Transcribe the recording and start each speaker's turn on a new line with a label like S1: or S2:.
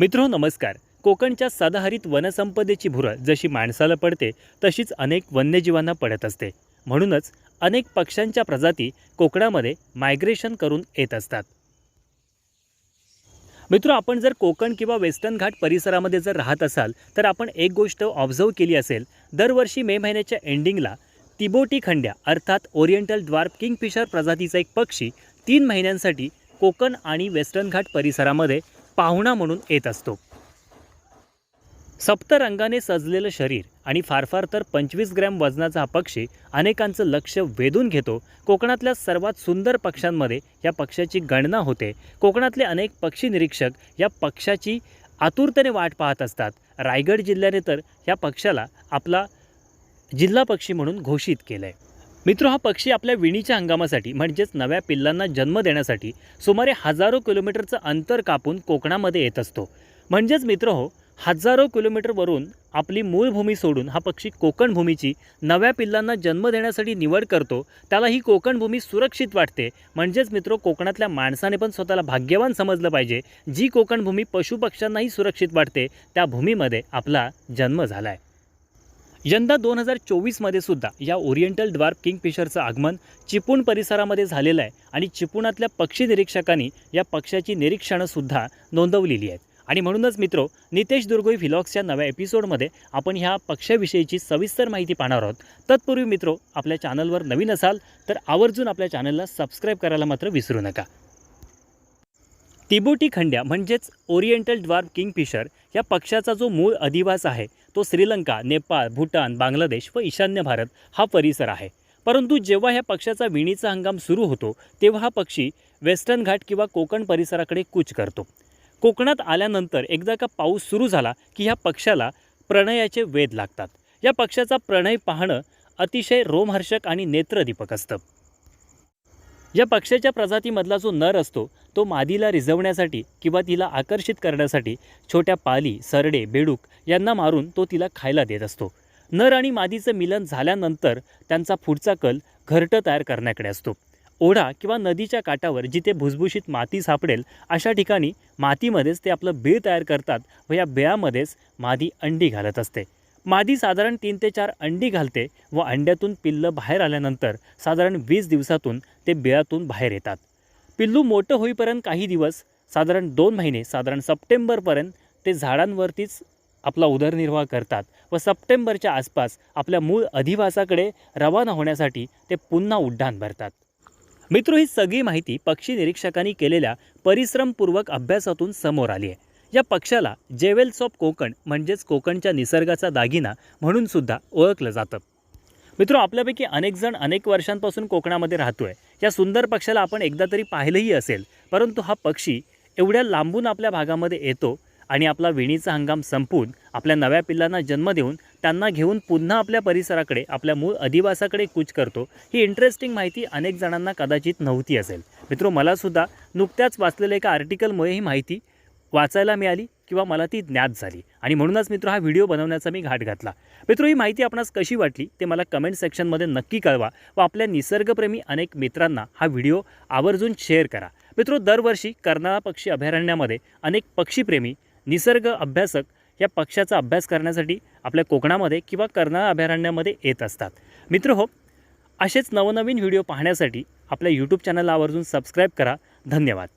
S1: मित्रो नमस्कार. कोकणच्या सदाहरित वनसंपदेची भुरळ जशी माणसाला पडते तशीच अनेक वन्यजीवांना पडत असते. म्हणूनच अनेक पक्ष्यांच्या प्रजाती कोकणामध्ये मायग्रेशन करून येत असतात. मित्र आपण जर कोकण किंवा वेस्टर्न घाट परिसरामध्ये जर राहत असाल तर आपण एक गोष्ट ऑब्झर्व केली असेल. दरवर्षी मे महिन्याच्या एंडिंगला तिबोटी खंड्या अर्थात ओरिएंटल द्वार्फ किंगफिशर प्रजातीचा एक पक्षी तीन महिन्यांसाठी कोकण आणि वेस्टर्न घाट परिसरामध्ये पाहुणा म्हणून येत असतो. सप्तरंगाने सजलेलं शरीर आणि फार फार तर पंचवीस ग्रॅम वजनाचा हा पक्षी अनेकांचं लक्ष वेधून घेतो. कोकणातल्या सर्वात सुंदर पक्ष्यांमध्ये या पक्ष्याची गणना होते. कोकणातले अनेक पक्षी निरीक्षक या पक्षाची आतुरतेने वाट पाहत असतात. रायगड जिल्ह्याने तर या पक्षाला आपला जिल्हा पक्षी म्हणून घोषित केलं आहे मित्र हा पक्षी आपल्या विणीच्या हंगामासाठी म्हणजेच नव्या पिल्लांना जन्म देण्यासाठी सुमारे हजारो किलोमीटरचं अंतर कापून कोकणामध्ये येत असतो. म्हणजेच मित्र हो हजारो किलोमीटरवरून आपली मूळ भूमी सोडून हा पक्षी कोकण भूमीची नव्या पिल्लांना जन्म देण्यासाठी निवड करतो त्याला ही कोकण भूमी सुरक्षित वाटते. म्हणजेच मित्र कोकणातल्या माणसाने पण स्वतःला भाग्यवान समजलं पाहिजे. जी कोकण भूमी पशुपक्ष्यांनाही सुरक्षित वाटते त्या भूमीमध्ये आपला जन्म झाला आहे यंदा दोन हजार चोवीसमध्ये सुद्धा या ओरिएंटल द्वार किंगफिशरचं आगमन चिपळूण परिसरामध्ये झालेलं आहे आणि चिपळूणातल्या पक्षी निरीक्षकांनी या पक्षाची निरीक्षणंसुद्धा नोंदवलेली आहेत. आणि म्हणूनच मित्रो नितेश दुर्गोई व्हिलॉग्सच्या नव्या एपिसोडमध्ये आपण ह्या पक्षाविषयीची सविस्तर माहिती पाहणार आहोत. तत्पूर्वी मित्रो आपल्या चॅनलवर नवीन असाल तर आवर्जून आपल्या चॅनलला सबस्क्राईब करायला मात्र विसरू नका. तिबोटी खंड्या म्हणजेच ओरिएंटल द्वार्फ किंगफिशर या पक्षाचा जो मूळ अधिवास आहे तो श्रीलंका नेपाळ भूटान बांगलादेश व ईशान्य भारत हा परिसर आहे. परंतु जेव्हा ह्या पक्षाचा विणीचा हंगाम सुरू होतो तेव्हा हा पक्षी वेस्टर्न घाट किंवा कोकण परिसराकडे कूच करतो. कोकणात आल्यानंतर एकदा का पाऊस सुरू झाला की ह्या पक्षाला प्रणयाचे वेध लागतात. या पक्षाचा प्रणय पाहणं अतिशय रोमहर्षक आणि नेत्रदीपक असतं. या पक्ष्याच्या प्रजातीमधला जो नर असतो तो मादीला रिझवण्यासाठी किंवा तिला आकर्षित करण्यासाठी छोट्या पाली सरडे बेडूक यांना मारून तो तिला खायला देत असतो. नर आणि मादीचं मिलन झाल्यानंतर त्यांचा पुढचा कल घरटं तयार करण्याकडे असतो. ओढा किंवा नदीच्या काठावर जिथे भुसभुशीत माती सापडेल अशा ठिकाणी मातीमध्येच ते आपलं बीळ तयार करतात व या बिळामध्येच मादी अंडी घालत असते. मादी साधारण तीन ते चार अंडी घालते व अंड्यातून पिल्लं बाहेर आल्यानंतर साधारण वीस दिवसातून ते बिळातून बाहेर येतात. पिल्लू मोठं होईपर्यंत काही दिवस साधारण दोन महिने साधारण सप्टेंबरपर्यंत ते झाडांवरतीच आपला उदरनिर्वाह करतात व सप्टेंबरच्या आसपास आपल्या मूळ अधिवासाकडे रवाना होण्यासाठी ते पुन्हा उड्डाण भरतात. मित्र ही सगळी माहिती पक्षी निरीक्षकांनी केलेल्या परिश्रमपूर्वक अभ्यासातून समोर आली आहे. या पक्षाला जेवेल्स ऑफ कोकण म्हणजेच कोकणच्या निसर्गाचा दागिना म्हणून सुद्धा ओळखलं जातं. मित्र आपल्यापैकी अनेक जण अनेक वर्षांपासून कोकणामध्ये राहतो आहे या सुंदर पक्षाला आपण एकदा तरी पाहिलंही असेल. परंतु हा पक्षी एवढ्या लांबून आपल्या भागामध्ये येतो आणि आपला विणीचा हंगाम संपून आपल्या नव्या पिल्लांना जन्म देऊन त्यांना घेऊन पुन्हा आपल्या परिसराकडे आपल्या मूळ अधिवासाकडे कूच करतो ही इंटरेस्टिंग माहिती अनेक जणांना कदाचित नव्हती असेल. मित्रो मलासुद्धा नुकत्याच वाचलेल्या एका आर्टिकलमुळे ही माहिती वाचायला मिळाली किंवा मला ती ज्ञात झाली. आणि म्हणूनच मित्र हा व्हिडिओ बनवण्याचा मी घाट घातला. मित्र ही माहिती आपणास कशी वाटली ते मला कमेंट सेक्शनमध्ये नक्की कळवा व आपल्या निसर्गप्रेमी अनेक मित्रांना हा व्हिडिओ आवर्जून शेअर करा. मित्रो दरवर्षी कर्नाळा पक्षी अभयारण्यामध्ये अनेक पक्षीप्रेमी निसर्ग अभ्यासक या पक्षाचा अभ्यास करण्यासाठी आपल्या कोकणामध्ये किंवा कर्नाळा अभयारण्यामध्ये येत असतात. मित्र हो असेच नवनवीन व्हिडिओ पाहण्यासाठी आपल्या यूट्यूब चॅनलला आवर्जून सबस्क्राईब करा. धन्यवाद.